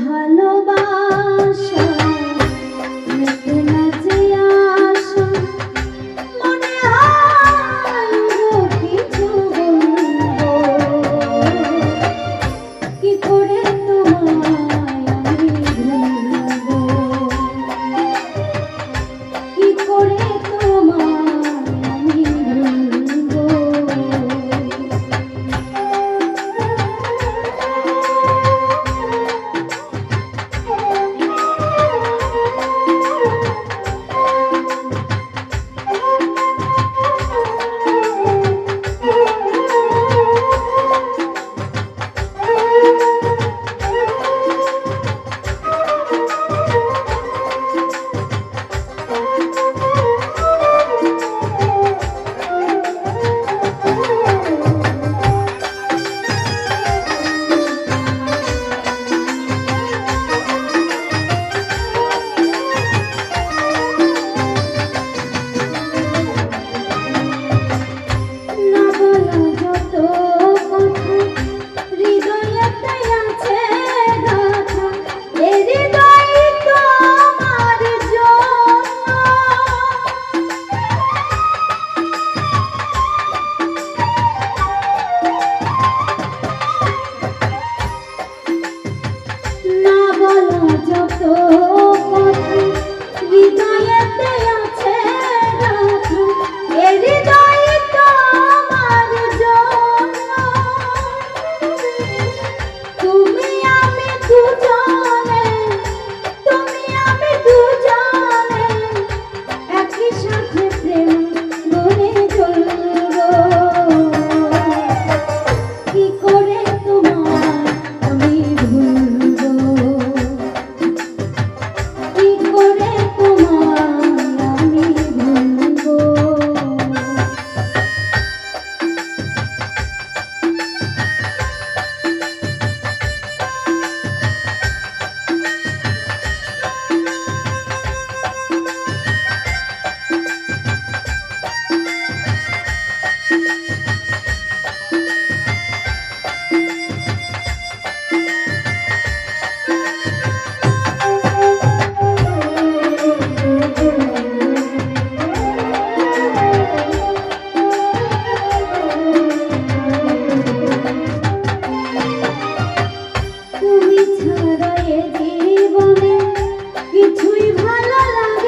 ভালো ಹೃದಯ তুমি ছাড়া এ জীবনে কিছুই ভালো লাগে